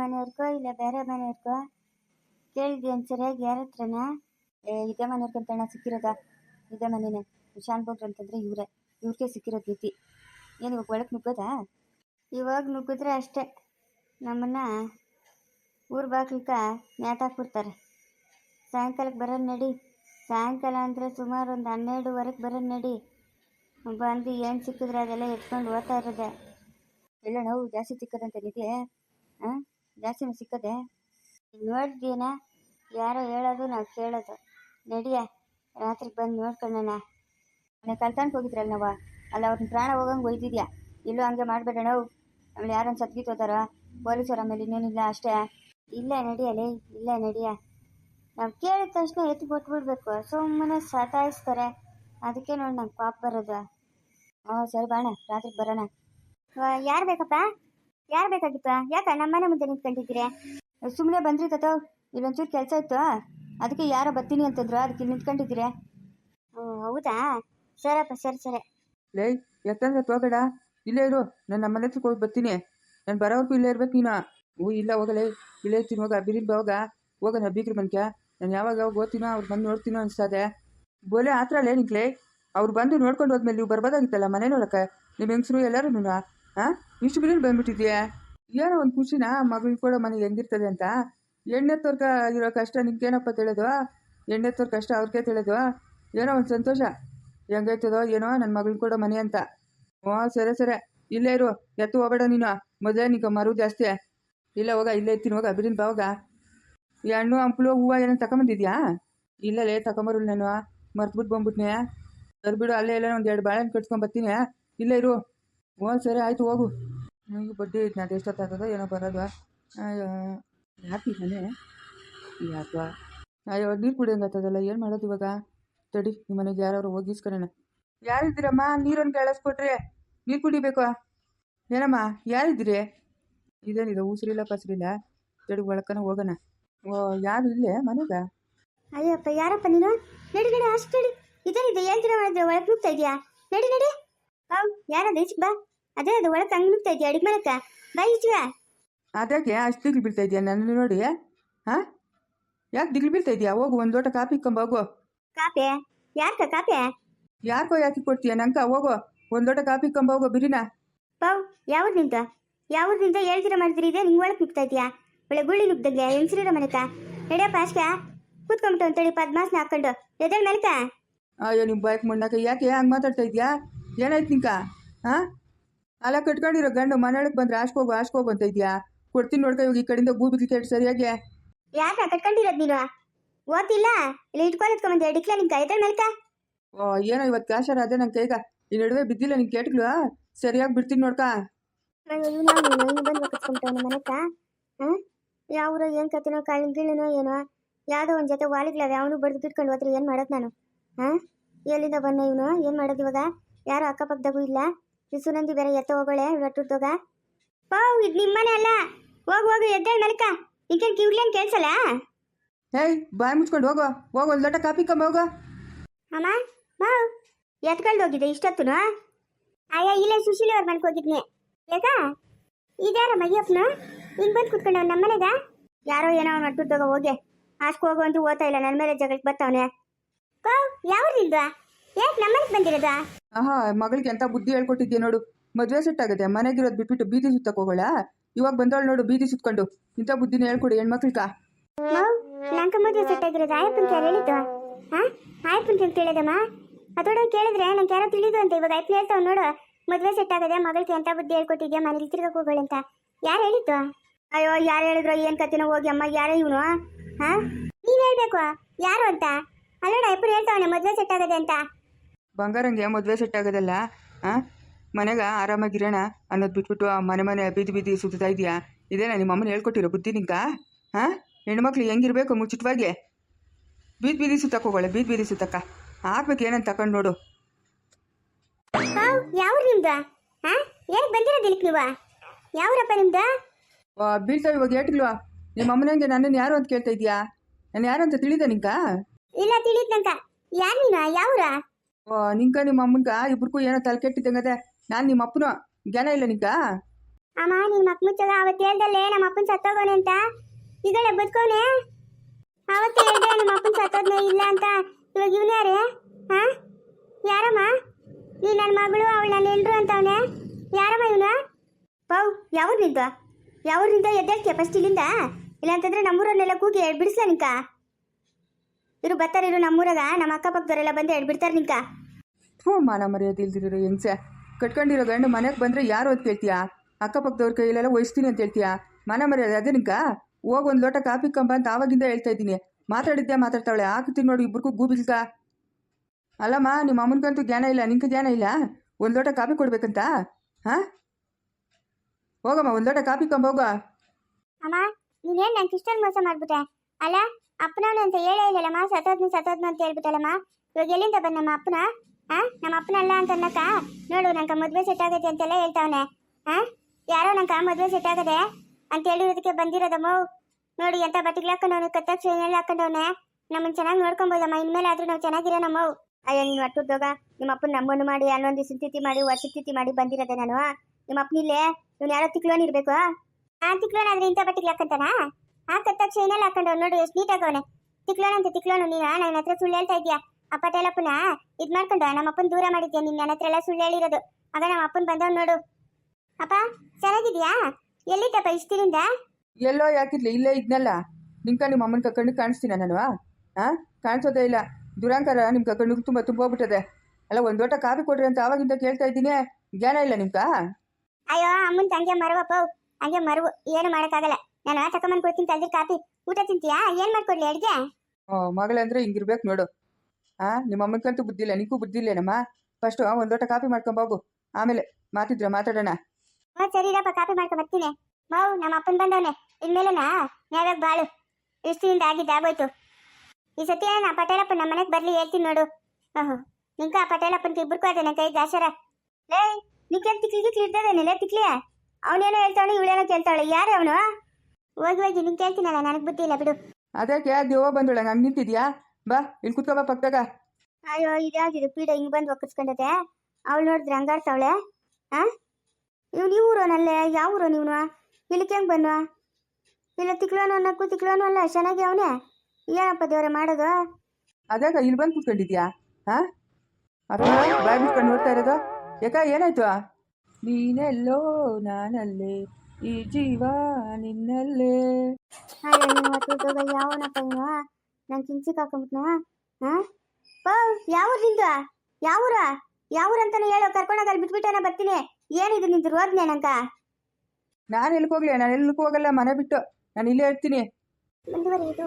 ಮನೆಯವ್ರಿಗೋ ಇಲ್ಲ ಬೇರೆ ಮನೆಯವ್ರಿಗೋ? ಕೇಳಿದ್ಯೇನು ಸರಿಯಾಗಿ ಯಾರ ಹತ್ರನಾ? ಏ, ಇದೇ ಮನೆಯವ್ರಿಗಂತಣ್ಣ ಸಿಕ್ಕಿರೋದ? ಇದೇ ಮನೆನೇ. ಶಾನ್ ಭಟ್ರು ಅಂತಂದ್ರೆ ಇವರೇ. ಇವ್ರಿಗೆ ಸಿಕ್ಕಿರೋದು ರೀತಿ ಏನು, ಇವಾಗ ಒಳಗೆ ನುಗ್ಗೋದಾ? ಇವಾಗ ನುಗ್ಗಿದ್ರೆ ಅಷ್ಟೇ. ನಮ್ಮನ್ನ ಊರು ಬಾಗ್ಲಿಕ ನೇತಾಕ್ಬಿಡ್ತಾರೆ ಸಾಯಂಕಾಲಕ್ಕೆ ಬರೋದು ನಡಿ. ಸಾಯಂಕಾಲ ಅಂದರೆ ಸುಮಾರು ಒಂದು ಹನ್ನೆರಡುವರೆಗೆ ಬರೋದು ನಡಿ. ಬಂದು ಏನು ಸಿಕ್ಕಿದ್ರೆ ಅದೆಲ್ಲ ಎತ್ಕೊಂಡು ಓದ್ತಾ ಇರೋದೆ. ಇಲ್ಲ ನಾವು ಜಾಸ್ತಿ ಸಿಕ್ಕದಂತೆ ನಿಧಿ ಜಾಸ್ತಿನೂ ಸಿಕ್ಕದೆ. ನೋಡ್ದೇನ ಯಾರೋ ಹೇಳೋದು ನಾವು ಕೇಳೋದು. ನಡಿಯ ರಾತ್ರಿ ಬಂದು ನೋಡ್ಕೊಂಡಣ್ಣ ಮನೆ ಕಲ್ತಾನ್ಗೆ ಹೋಗಿದ್ರಲ್ಲ ನಾವು? ಅಲ್ಲ ಅವ್ರನ್ನ ಪ್ರಾಣ ಹೋಗಂಗೆ ಒಯ್ದಿದ್ಯಾ? ಇಲ್ಲೂ ಹಂಗೆ ಮಾಡಬೇಡ ನಾವು. ಆಮೇಲೆ ಯಾರನ್ನ ಸತ್ಗಿತ್ತೋತಾರ ಪೊಲೀಸರು ಆಮೇಲೆ ಇನ್ನೇನಿಲ್ಲ ಅಷ್ಟೇ. ಇಲ್ಲ ನಡಿಯಲೇ, ಇಲ್ಲ ನಡಿಯ. ನಾವು ಕೇಳಿದ ತಕ್ಷಣ ಎತ್ತಿ ಕೊಟ್ಬಿಡ್ಬೇಕು. ಸುಮ್ಮನೆ ಸತಾಯಿಸ್ತಾರೆ. ಅದಕ್ಕೆ ನೋಡಿ ನಂಗೆ ಪಾಪ ಬರೋದು. ಹಾಂ ಸರಿ ಬಾಣ, ರಾತ್ರಿಗೆ ಬರೋಣ. ಯಾರು ಬೇಕಪ್ಪ? ಯಾರು ಬೇಕಾಗಿತ್ತು? ಯಾಕ ನಮ್ಮನೆ ಮುಂದೆ ನಿಂತ್ಕೊಂಡಿದ್ದೀರಿ? ಸುಮ್ಮನೆ ಬಂದ್ರಿ ತತೋ ಇಲ್ಲೊಂಚೂರು ಕೆಲಸ ಇತ್ತು. ಅದಕ್ಕೆ ಯಾರೋ ಬರ್ತೀನಿ ಅಂತಂದ್ರು ಅದಕ್ಕೆ ಇಲ್ಲಿ ನಿಂತ್ಕೊಂಡಿದ್ದೀರಿ. ಓ ಹೌದಾ? ಸರಪ್ಪ ಸರಿ ಸರಿ. ಲೇ ಯಾಕಂದ್ರೆ ತೋಬೇಡ ಇಲ್ಲೇ ಇರು ನಾನು ನಮ್ಮನೆ ಮನೆ ಹತ್ರಕ್ಕೆ ಹೋಗಿ ಬರ್ತೀನಿ. ನಾನು ಬರೋವರೆಗೂ ಇಲ್ಲೇ ಇರ್ಬೇಕು ನೀನು. ಓ ಇಲ್ಲ ಹೋಗಲೇ ಇಲ್ಲೇ ಇರ್ತೀನಿ ಹೋಗ. ಬಿರಿನ್ ಹೋಗ. ನಾ ಬೀಗ್ರ ಮನ್ಕೆ. ನಾನು ಯಾವಾಗ ಯಾವಾಗ ಓದ್ತೀನೋ ಅವ್ರು ಬಂದು ನೋಡ್ತೀನೋ ಅನ್ಸ್ತದೆ. ಬೋಲೆ ಆ ಥರ ಅಲ್ಲೇ ನಿಂಕ್ಲೇ ಅವ್ರು ಬಂದು ನೋಡ್ಕೊಂಡು ಹೋದ್ಮೇಲೆ ನೀವು ಬರ್ಬೋದಾಗಿತ್ತಲ್ಲ ಮನೆ ನೋಡಕ್ಕೆ ನಿಮ್ಮ ಹೆಂಗಸರು ಎಲ್ಲರೂ ಹಾಂ? ಇಷ್ಟು ಬಿರಿನ್ ಬಂದ್ಬಿಟ್ಟಿದ್ಯಾ? ಏನೋ ಒಂದು ಖುಷಿನ? ಮಗಳಿಗೆ ಕೊಡೋ ಮನೆಗೆ ಹೆಂಗಿರ್ತದೆ ಅಂತ? ಎಣ್ಣೆ ತೋರ್ಕ ಇರೋ ಕಷ್ಟ ನಿಮ್ಗೇನಪ್ಪ ತಿಳಿದು? ಎಣ್ಣೆ ತೋರ್ ಕಷ್ಟ ಅವ್ರಿಗೆ ತಿಳಿದು? ಏನೋ ಒಂದು ಸಂತೋಷ? ಹೆಂಗೈತದೋ ಏನೋ ನನ್ನ ಮಗಳಿಗೆ ಕೊಡೋ ಮನೆ ಅಂತ. ಓ ಸರಿ ಸರಿ. ಇಲ್ಲೇ ಇರು. ಎತ್ತು ಹೋಗಬೇಡ ನೀನು. ಮೊದಲೇ ನಿಂಗೆ ಮರು ಜಾಸ್ತಿ. ಇಲ್ಲ ಹೋಗ, ಇಲ್ಲೇ ಇರ್ತೀನಿ, ಹೋಗ ಬಿರಿನ್ ಬಾ, ಹೋಗ. ಈ ಹಣ್ಣು, ಹಂಪಲು, ಹೂವು ಏನೋ ತಗೊಂಬಂದಿದ್ಯಾ ಇಲ್ಲಲೇ ತಗೊಂಬರಲ್ಲ ನಾನು. ಮರ್ತ್ಬಿಟ್ಟು ಬಂದ್ಬಿಟ್ನೆ. ಬಿಡು, ಅಲ್ಲೇ ಎಲ್ಲ ಒಂದು ಎರಡು ಬಾಳೆಹಣ್ಣು ಕಟ್ಸ್ಕೊಂಡ್ ಬರ್ತೀನಿ. ಇಲ್ಲೇ ಇರು. ಹ್ಞೂ ಸರಿ, ಆಯಿತು, ಹೋಗು. ನನಗೆ ಬಡ್ಡಿ ಐತೆ ಅದು ಎಷ್ಟೊತ್ತಾಗ್ತದೋ ಏನೋ ಬರೋದು. ಯಾಕೆ ಮನೆ? ಯಾಕ? ಅಯ್ಯೋ, ನೀರು ಕುಡಿಯಂಗಾಗ್ತದಲ್ಲ ಏನು ಮಾಡೋದು ಇವಾಗ? ತಡಿ ನಿಮ್ಮ ಮನೆಗೆ ಯಾರು ಹೋಗಿಸ್ಕೊಳೋಣ ಯಾರಿದ್ದೀರಮ್ಮ? ನೀರನ್ನು ಕೇಳಿಸ್ಕೊಟ್ರಿ ನೀರು ಕುಡಿಬೇಕು. ಏನಮ್ಮ, ಯಾರಿದ್ದೀರಿ? ಇದೇನಿದೆ, ಉಸಿರಿಲ್ಲ, ಪಸರಿಲ್ಲ? ತಡಿ, ಒಳಕನ ಹೋಗೋಣ. ಓ, ಯಾರು ಇಲ್ಲ ಮನೆಗ? ಅಯ್ಯಪ್ಪ, ಯಾರಪ್ಪ ನೀನು? ನಡಿ ನಡಿ, ಅಷ್ಟು ಇದೇನಿದೆ, ಏನು ದಿನ ಮಾಡಿದ್ರೆ? ಒಳಗೆ ಹೋಗ್ತಾ ಇದೆಯಾ? ನಡಿ ನಡಿ. ಹೌ ಯಾರದ ಈಚೆಗೆ ಬಾ. ಅದೇ ಅದು ಒಳಗೆ ಹಂಗೆ ನುಗ್ತಾ ಇದೆಯಾ? ಅಡಿಗೆ ಮಾಡಕ್ಕ? ಬಾ ಈಚೆಗೆ ಅದಕ್ಕೆ ಅಷ್ಟು ದಿಗ್ಲು ಬೀಳ್ತಾ ಇದೆಯಾ ನನ್ನ ನೋಡಿ? ಹಾಂ? ಯಾಕೆ ದಿಗ್ಲು ಬೀಳ್ತಾ ಇದೆಯಾ? ಹೋಗು ಒಂದು ಲೋಟ ಕಾಪಿ ಇಕ್ಕೊಂಬ ಹೋಗು. ಕಾಪೆ ಯಾಕ ಕಾಪೆ ಯಾಕೋ ಯಾಕೆ ಕೊಡ್ತೀಯ? ನಂಕ ಹೋಗು. ಒಂದು ಲೋಟ ಕಾಪಿ ಇಕ್ಕೊಂಬ ಹೋಗು ಬಿರಿನ. ಪಾವ್ ಯಾವ್ದು ನಿಂತ ಯಾವ್ದು ನಿಂತ ಹೇಳ್ತೀರ ಮಾಡ್ತೀರಿ ಇದೆ? ನಿಂಗೆ ಒಳಗೆ ನುಗ್ತಾ ಇದೆಯಾ? ಒಳ್ಳೆ ಗುಳ್ಳಿ ನುಗ್ದಂಗೆ ಹೆಂಗ್ಸಿರ ಮನೆಕ ನಡೆಯಪ್ಪ ಅಷ್ಟೇ ಕೂತ್ಕೊಂಬಿಟ್ಟು ಅಂತೇಳಿ ಪದ್ಮಾಸನ ಹಾಕೊಂಡು. ಎದ್ದೇಳ ಮೇಲ್ಕ? ಅಯ್ಯೋ ನಿಮ್ಮ ಬೈಕ್ ಮಣ್ಣಾಕ ಯಾಕೆ ಹಂಗೆ ಮಾತಾಡ್ತಾ ಇದೆಯಾ? ಏನಾಯ್ತು ನಿಂಕ? ಹಾಂ ಅಲ್ಲ ಕಟ್ಕೊಂಡಿರೋ ಗಂಡು ಮನೆಯೊಳಗೆ ಬಂದ್ರೆ ಆಶ್ಕೋಗು ಆಶ್ಕೋಗು ಅಂತ ಇದೆಯಾ? ಕೊಡ್ತೀನಿ ನೋಡ್ಕ ಇವಾಗ ಈ ಕಡೆಯಿಂದ ಗೂಬಿಗೆ ಕೇಳಿ ಸರಿಯಾಗಿ. ಯಾಕ ಕಟ್ಕೊಂಡಿರೋದು ನೀನು? ಓದ್ತಿಲ್ಲ? ಇಲ್ಲ ಇಟ್ಕೊಂಡು ಇಟ್ಕೊಂಬಂದೆ ಡಿಕ್ಲ ನಿನ್ ಎದ್ದೇಳ ಮೇಲ್ಕ? ಓ ಏನೋ ಇವತ್ತು ಕಾಶಾರ ಅದೇ ನಂಗೆ ಕೈಗ. ಈ ನಡುವೆ ಬಿದ್ದಿಲ್ಲ ನಿನ್ ಕೇಟ್ಗಳು ಸರಿಯಾಗಿ ಬಿಡ್ತೀನಿ ನೋಡ್ಕ. ಬಂದು ಮನೆಕ ಹಾಂ ಯಾವ್ರ ಏನು ಕತ್ತಿನೋ ಕಾಳಿನ ಗಿಳಿನೋ ಏನೋ ಯಾವುದೋ ಒಂದು ಜೊತೆ ವಾಲಿಗಳವೆ ಅವನು ಬಡ್ದು ಬಿಟ್ಕೊಂಡು ಹೋದ್ರೆ ಏನು ಮಾಡೋದು ನಾನು ಹಾಂ ಎಲ್ಲಿಂದ ಬಂದ ಇವನು? ಏನು ಮಾಡೋದು ಇವಾಗ? ಯಾರು ಅಕ್ಕಪಕ್ಕದಾಗೂ ಇಲ್ಲ? ಸುನಂದಿ ಬೇರೆ ಎತ್ತ ಹೋಗೋಳೆ ಹೊಟ್ಟುದೋಗ ಪಾವ್ ಇದು ನಿಮ್ಮನೆ ಅಲ್ಲ ಹೋಗ್ ಹೋಗು ಎದ್ದೇಳ ಮಲ್ಕ. ಇಂಕೇನು ಕಿವ್ಲೇನು ಕೇಳಿಸಲ್ಲ? ಏಯ್ ಬಾಯ್ ಮುಚ್ಕೊಂಡು ಹೋಗೋ. ಹೋಗೋ ಒಂದು ಲೋಟ ಕಾಫಿ ಕಂಬ ಹೋಗೋ ಅಮ್ಮ ಬಾ. ಎತ್ಕೊಂಡು ಹೋಗಿದೆ ಇಷ್ಟೊತ್ತು ಅಯ್ಯ ಇಲ್ಲೇ ಸುಶೀಲ್ ಅವ್ರ ಮನೆಗೆ ಹೋಗಿದ್ನಿ. ಯಾಕಾ ಇದ್ಯಾರ ಮಯ್ಯಪ್ಪನ ಹಿಂಗೆ ಬಂದು ಕುತ್ಕೊಂಡ ನಮ್ಮ ಮನೆಗ ಯಾರೋ ಏನೋ ಅವ್ನು ಅಟ್ಟುತ್ತೋಗ ಹೋಗಿ. ಹೋಗು ಅಂತ ಓದ್ತಾ ಇಲ್ಲ. ನನ್ನ ಮೇಲೆ ಜಗಳಕ್ಕೆ ಬರ್ತಾವನೆ ಯಾವ ಯಾವ್ರಿಂದ ಯಾಕೆ ನಮ್ಮನೆಗೆ ಬಂದಿರೋದ? ಆಹಾ ಮಗಳಿಗೆ ಎಂತ ಬುದ್ಧಿ ಹೇಳ್ಕೊಟ್ಟಿದ್ಯ ನೋಡು. ಮದ್ವೆ ಸೆಟ್ ಆಗುತ್ತೆ ಮನೆಗಿರೋದು ಬಿಟ್ಬಿಟ್ಟು ಬೀದಿ ಸುತ್ತಕ್ಕೆ ಹೋಗೋಳ ಇವಾಗ ಬಂದವಳು ನೋಡು ಬೀದಿ ಸುತ್ಕೊಂಡು. ಇಂಥ ಬುದ್ಧಿನ ಹೇಳ್ಕೊಡಿ ಹೆಣ್ಮಕ್ಳಿಗ. ನಂಗೆ ಮದುವೆ ಸೆಟ್ಟಾಗಿರೋದು ಆಯಪ್ಪನ ಯಾರು ಹೇಳಿದ್ದು? ಹಾ ಆಯಪ್ಪನ ಅಂತ ಕೇಳಿದಮ್ಮ ಅದೋಡ ಕೇಳಿದ್ರೆ ನಂಗೆ ಯಾರೋ ತಿಳಿದು ಅಂತ ಇವಾಗ ಆಯ್ತು ಹೇಳ್ತಾವ ನೋಡು. ಮದುವೆ ಸೆಟ್ ಆಗದೆ ಮಗಳಿಗೆ ಎಂತ ಬುದ್ಧಿ ಹೇಳ್ಕೊಟ್ಟಿದ್ಯಾ ಮನೇಲಿ ತಿರ್ಗಕ್ಕೆ ಹೋಗೋಳು ಅಂತ. ಯಾರು ಹೇಳಿದ್ದು? ಅಯ್ಯೋ ಯಾರು ಹೇಳಿದ್ರು ಏನ್ ಕತ್ತಿನ ಹೋಗಿ ಅಮ್ಮ ಯಾರೇ ಇವನು? ಹಾ ನೀನ್ ಹೇಳ್ಬೇಕು. ಯಾರು ಅಂತ? ಅಲ್ಲೋಡ ಅಯ್ಯಪ್ಪನ ಹೇಳ್ತಾವನೆ ಮದುವೆ ಸೆಟ್ ಆಗದೆ ಅಂತ. ಬಂಗಾರಂಗೆ ಮದುವೆ ಸೆಟ್ ಆಗೋದಲ್ಲ ಹಾಂ ಮನೆಗೆ ಆರಾಮಾಗಿರೋಣ ಅನ್ನೋದು ಬಿಟ್ಬಿಟ್ಟು ಆ ಮನೆ ಮನೆ ಬೀದಿ ಬೀದಿ ಸುತ್ತಾ ಇದೆಯಾ ಇದೇನಾ ನಿಮ್ಮ ಅಮ್ಮನ ಹೇಳ್ಕೊಟ್ಟಿರೋ ಬುದ್ಧಿ ನಿಂಗ? ಹಾಂ ಹೆಣ್ಮಕ್ಳು ಹೆಂಗಿರ್ಬೇಕು ಮುಚ್ಚಿಟ್ವಾಗೆ? ಬೀದಿ ಬೀದಿ ಸುತ್ತಕ್ಕೆ ಹೋಗೋಳೆ ಬೀದಿ ಬೀದಿ ಸುತ್ತಕ್ಕ. ಹಾಕ್ಬೇಕು ಏನಂತ ತಕೊಂಡು ನೋಡು. ಯಾವ ನಿಮ್ದು? ಹಾಂ ಏನ್ ಬಂದಿರೋದು ಇಲ್ಲಿಗೆ ನೀವು? ಯಾವ್ರಪ್ಪ ನಿಮ್ದು? ಬೀಳ್ತಾವೆ ಇವಾಗ ಏಟ್ಗಳು. ನಿಮ್ಮ ಅಮ್ಮನಂಗೆ ನನ್ನನ್ನು ಯಾರು ಅಂತ ಕೇಳ್ತಾ ಇದೀಯಾ ನಾನು ಯಾರು ಅಂತ ತಿಳಿದ ನಿಂಕ ಇಲ್ಲ ತಿಳಿದ್ ಯಾರ ಯಾರು ನೀನು? ಯಾವ್ರ? ನಿಂಕ ನಿಮ್ಮ ಅಮ್ಮನ್ಗ ಇಬ್ರಿಗೂ ಏನೋ ತಲೆ ಕೆಟ್ಟಿದ್ದಂಗದೆ. ನಾನು ನಿಮ್ಮ ಅಪ್ಪನು ಜ್ಞಾನ ಇಲ್ಲ ನಿಂಕ ಅಮ್ಮ ನಿನ್ ಮಕ್ ಮುಚ್ಚಾಗ ಅವತ್ತು ಹೇಳ್ದಲ್ಲೇ ನಮ್ಮ ಅಪ್ಪನ ಸತ್ತೋಗೋನೆ ಅಂತ? ಈಗಲೇ ಬದುಕೋನೆ? ಅವತ್ತು ಹೇಳ್ದೆ ನಿಮ್ಮ ಅಪ್ಪನ ಸತ್ತೋದ್ನೆ ಇಲ್ಲ ಅಂತ ಇವಾಗ ಇವನು ಯಾರೇ? ಹಾ? ಯಾರಮ್ಮ? ನೀ ನನ್ನ ಮಗಳು, ಅವಳು ನನ್ನ ಹೆಂಡ್ರು ಅಂತವನೆ ಯಾರಮ್ಮ ಇವನು? ಪೌ ಯಾವ್ರಿಂದ ಯಾವರಿಂದ ಎದ್ದೇಳ್ತೀಯ ಫಸ್ಟ್ ಇಲ್ಲಿಂದ? ಇಲ್ಲಾಂತಂದ್ರೆ ನಮ್ಮೂರನ್ನೆಲ್ಲ ಕೂಗಿ ಬಿಡಿಸ್ಲ ನಿಂಕ? ಇರು ಬರ್ತಾರೆ ಇರು ನಮ್ಮೂರಾಗ ನಮ್ಮ ಅಕ್ಕಪಕ್ಕದವರೆಲ್ಲ ಬಂದು ಎಡ್ಬಿಡ್ತಾರೆ ನಿಂಕ ಹ್ಞೂ ಮಾನ ಮರ್ಯಾದೆ ಇಲ್ದಿರೋ ಹೆಂಗ್ಸೆ. ಕಟ್ಕೊಂಡಿರೋ ಗಂಡು ಮನೆಗೆ ಬಂದರೆ ಯಾರು ಅಂತ ಕೇಳ್ತೀಯಾ? ಅಕ್ಕಪಕ್ಕದವ್ರ ಕೈಯಲ್ಲೆಲ್ಲ ವಹಿಸ್ತೀನಿ ಅಂತ ಹೇಳ್ತೀಯಾ? ಮಾನ ಮರ್ಯಾದೆ ಅದೇ ನಿಂಕ ಹೋಗಿ ಒಂದು ಲೋಟ ಕಾಫಿ ಕಂಬ ಅಂತ ಆವಾಗಿಂದ ಹೇಳ್ತಾ ಇದ್ದೀನಿ. ಮಾತಾಡಿದ್ದೆ ಮಾತಾಡ್ತಾವಳೆ? ಹಾಕ್ತೀನಿ ನೋಡಿ ಇಬ್ರಿಗೂ ಗೂಬಿಲ್ಕ ಅಲ್ಲಮ್ಮ ನಿಮ್ಮ ಅಮ್ಮನಿಗಂತೂ ಜ್ಞಾನ ಇಲ್ಲ ನಿಂಗೆ ಜ್ಞಾನ ಇಲ್ಲ? ಒಂದು ಲೋಟ ಕಾಫಿ ಕೊಡ್ಬೇಕಂತ? ಹಾಂ? ಹೋಗಮ್ಮ ಒಂದು ಲೋಟ ಕಾಫಿ ಕಂಬ ಹೋಗ. ಅಮ್ಮ ನೀನೇನು ನನ್ನ ಇಷ್ಟೊಂದು ಮೋಸ ಮಾಡ್ಬಿಟ್ಟೆ? ಅಲ್ಲ ಅಪ್ಪನವನು ಅಂತ ಹೇಳೇ ಇಲ್ಲಲ್ಲಮ್ಮ, ಸತ್ತೋದ್ನು ಸತ್ತೋದ್ನು ಅಂತ ಹೇಳ್ಬಿಟ್ಟಲ್ಲಮ್ಮ. ಇವಾಗ ಎಲ್ಲಿಂದ ಬಂದ ನಮ್ಮ ಅಪ್ಪನ? ಆ, ನಮ್ಮ ಅಪ್ಪನ ಅಲ್ಲ ಅಂತ ಅನ್ನಕ ನೋಡು, ನಂಗೆ ಮದುವೆ ಸೆಟ್ ಆಗೈತೆ ಅಂತೆಲ್ಲ ಹೇಳ್ತಾವನೆ. ಆ, ಯಾರೋ ನಂಗೆ ಮದುವೆ ಸೆಟ್ ಆಗದೆ ಅಂತ ಹೇಳಿರೋದಕ್ಕೆ ಬಂದಿರೋದಮ್ಮ ನೋಡಿ ಎಂತ ಬಟ್ಟೆಗಳು ಹಾಕೊಂಡವನು ಕತ್ತಕ್ ಚೈನೆಲ್ಲ ಹಾಕೊಂಡವನೆ. ನಮ್ಮನ್ನ ಚೆನ್ನಾಗಿ ನೋಡ್ಕೊಬೋದಮ್ಮ ಇನ್ಮೇಲೆ ಆದ್ರೂ ನಾವು ಚೆನ್ನಾಗಿರೋಣಮ್ಮ ಅಯ್ಯೋ, ನೀನು ಒಟ್ಟುದ್ದೋಗ ನಿಮ್ಮ ಅಪ್ಪನ ನಮ್ಮನ್ನು ಮಾಡಿ ದಿವಸ ತಿಥಿ ಮಾಡಿ, ವರ್ಷ ತಿಥಿ ಮಾಡಿ ಬಂದಿರೋದೆ ನಾನು. ನಿಮ್ಮ ಅಪ್ಪನಿಲ್ಲೇ, ಇವ್ನು ಯಾರೋ ತಿಕ್ಲೋನ್ ಇರ್ಬೇಕು? ಆ ತಿಕ್ಲೋನ್ ಆದ್ರೆ ಇಂಥ ಬಟ್ಟೆಗಳು ಹಾಕಂತಾನ? ಆ ತಕ್ಷಣ ಏನೆಲ್ಲ ಹಾಕೊಂಡು ನೋಡಿ ಎಷ್ಟು ನೀಟಾಗವನೆ ತಿಕ್ಲೋಣ ಅಂತ ತಿಕ್ಲೋನು ನೀನು. ನನ್ನ ಹತ್ರ ಸುಳ್ಳು ಹೇಳ್ತಾ ಇದೀಯಾ? ಅಪ್ಪ ತೇಲಪ್ಪನ ಇದ್ ಮಾಡ್ಕೊಂಡು ನಮ್ಮ ಅಪ್ಪನ ದೂರ ಮಾಡಿದ್ಯಾ ನಿನ್ನ ನನ್ನ ಹತ್ರ ಎಲ್ಲ ಸುಳ್ಳು ಹೇಳಿರೋದು. ಆಗ ನಮ್ಮ ಅಪ್ಪನ ಬಂದವ್ ನೋಡು. ಅಪ್ಪ ಚೆನ್ನಾಗಿದ್ಯಾ? ಎಲ್ಲಿದ್ದಪ್ಪ ಇಷ್ಟಿರಿಂದ ಎಲ್ಲೋ ಯಾಕಿರ್ಲಿ ಇಲ್ಲೇ ಇದ್ನಲ್ಲ. ನಿಂಕ ನಿಮ್ಮ ಅಮ್ಮನ ಕಣ್ಣು ಕಾಣಿಸ್ತೀನ ನಾನು? ಹಾಂ ಕಾಣಿಸೋದೇ ಇಲ್ಲ. ದುರಾಂಕಾರ ನಿಮ್ಮ ತುಂಬಾ ತುಂಬ ತುಂಬೋಗ್ಬಿಟ್ಟದೆ. ಅಲ್ಲ ಒಂದು ಲೋಟ ಕಾಫಿ ಕೊಡ್ರಿ ಅಂತ ಅವಾಗಿಂದ ಕೇಳ್ತಾ ಇದ್ದೀನಿ. ಜ್ಞಾನ ಇಲ್ಲ ನಿಮ್ಕ ಅಯ್ಯೋ ಅಮ್ಮನ ತಂಗೆ ಮರವಪ್ಪ. ಹಂಗೆ ಮರವು. ಏನು ಮಾಡಕ್ಕಾಗಲ್ಲ. ನಾನು ತಕೊಂಬಂದ್ ಕೊಡ್ತೀನಿ ತಲ್ದಿರ್ ಕಾಪಿ. ಊಟ ತಿಂತೀಯಾ? ಏನ್ ಮಾಡ್ಕೊಡ್ಲಿ ಅಡ್ಗೆ? ಓ ಮಗಳಂದ್ರೆ ಹಿಂಗಿರ್ಬೇಕು ನೋಡು. ಆ ನಿಮ್ಮ ಅಮ್ಮಕ್ಕಂತೂ ಬುದ್ಧಿ ಇಲ್ಲ ನಿನಗೂ ಬುದ್ಧಿ ಇಲ್ಲೇನಮ್ಮ ಫಸ್ಟು ಒಂದು ಲೋಟ ಕಾಫಿ ಮಾಡ್ಕೊಂಬೋಗು ಆಮೇಲೆ ಮಾತಿದ್ರೆ ಮಾತಾಡೋಣ. ಹ್ಞೂ ಸರಿ ಇರಪ್ಪ ಕಾಪಿ ಮಾಡ್ಕೊ ಬರ್ತೀನಿ. ಮಾವು ನಮ್ಮ ಅಪ್ಪನ ಬಂದವನೆ. ಇನ್ಮೇಲೆನಾ? ನ್ಯಾವಾಗ ಬಾಳು. ಇಷ್ಟಿನಿಂದ ಆಗಿದ್ದು ಆಗೋಯ್ತು. ಈ ಸತಿ ನಾ ಪಟೇಲಪ್ಪ ನಮ್ಮ ಮನೆಗ್ ಬರ್ಲಿ ಹೇಳ್ತೀನಿ ನೋಡು. ಓಹೋ ನಿಂಕ ಆ ಪಟೇಲಪ್ಪನ ಅದೇ ನನ್ನ ಕೈ ದಾಸರ ಲೇ ನಿಕ್ಕೆ ತಿಕ್ಲಿಗೆ ಕ್ಲಿಡ್ದದೇನೆ ತಿಕ್ಲಿಯ ಅವನೇನೋ ಹೇಳ್ತಾವನೆ ಇವಳೇನೋ ಕೇಳ್ತಾವಳೆ. ಯಾರು ಅವನು? ಹೋಗಿ ಹೋಗಿ ನಿಂಗೆ ಕೇಳ್ತೀನಲ್ಲ ನನಗೆ ಬುದ್ಧಿ ಇಲ್ಲ ಬಿಡು. ಅದಕ್ಕೆ ದೇವ ಬಂದಳ? ನಾನು ನಿಂತಿದ್ಯಾ? ಬಾ ಇಲ್ಲಿ ಕುತ್ಕೋ ಬಾ ಪಕ್ಕದಾಗ ಅಯ್ಯೋ ಇದಾಗಿದೆ ಪೀಡ ಹಿಂಗೆ ಬಂದು ಒಕ್ಕರ್ಸ್ಕೊಂಡತೆ ಅವಳು ನೋಡಿದ್ರೆ ಹಂಗಾಡ್ತಾವಳೆ. ಹಾ ಇವ್ನು ಈ ಊರೋನಲ್ಲೇ? ಯಾವ ಊರೋ ನೀವ್ನು? ಇಲ್ಲಿಗೆ ಹೆಂಗೆ ಬನ್ನುವ ಇಲ್ಲ ತಿಕ್ಲೋನು ಅನ್ನಕ್ಕೂ ತಿಕ್ಲೋನು ಅಲ್ಲ ಚೆನ್ನಾಗಿ ಅವನೇ. ಏನಪ್ಪ ದೇವ್ರೆ ಮಾಡೋದು? ಅದಾಗ ಇಲ್ಲಿ ಬಂದು ಕುತ್ಕೊಂಡಿದ್ಯಾ? ಹಾ ಅಪ್ಪ ಬಾಯ್ ಬಿಟ್ಕೊಂಡು ನೋಡ್ತಾ ಇರೋದು? ಯಾಕ ಏನಾಯ್ತು? ನೀನೆಲ್ಲೋ ನಾನಲ್ಲೇ ಈ ಜೀವ ನಿನ್ನಲ್ಲೇ. ಹಾಯ್ ಯಾವನಪ್ಪ ಇವ ನಂಗೆ ಕಿಂಚಿಕ್ ಹಾಕೊಂಬಿಟ್ನ? ಹಾಂ? ಓ ಯಾವ ಊರಿಂದ ಯಾವ ಊರ ಯಾವ ಊರು ಅಂತಾನೆ ಹೇಳೋ ಕರ್ಕೊಂಡೋಗಿ ಅಲ್ಲಿ ಬಿಟ್ಬಿಟ್ಟೆ ನಾ ಬರ್ತೀನಿ. ಏನಿದು ನಿಂದು ರೋದ್ನೆ ನಂಕ ನಾನು ಎಲ್ಲಿಗೆ ಹೋಗ್ಲಿ ನಾನು ಎಲ್ಲಿಗೆ ಹೋಗಲ್ಲ ಮನೆ ಬಿಟ್ಟು. ನಾನು ಇಲ್ಲೇ ಇರ್ತೀನಿ. ಮುಂದುವರಿಯುವುದು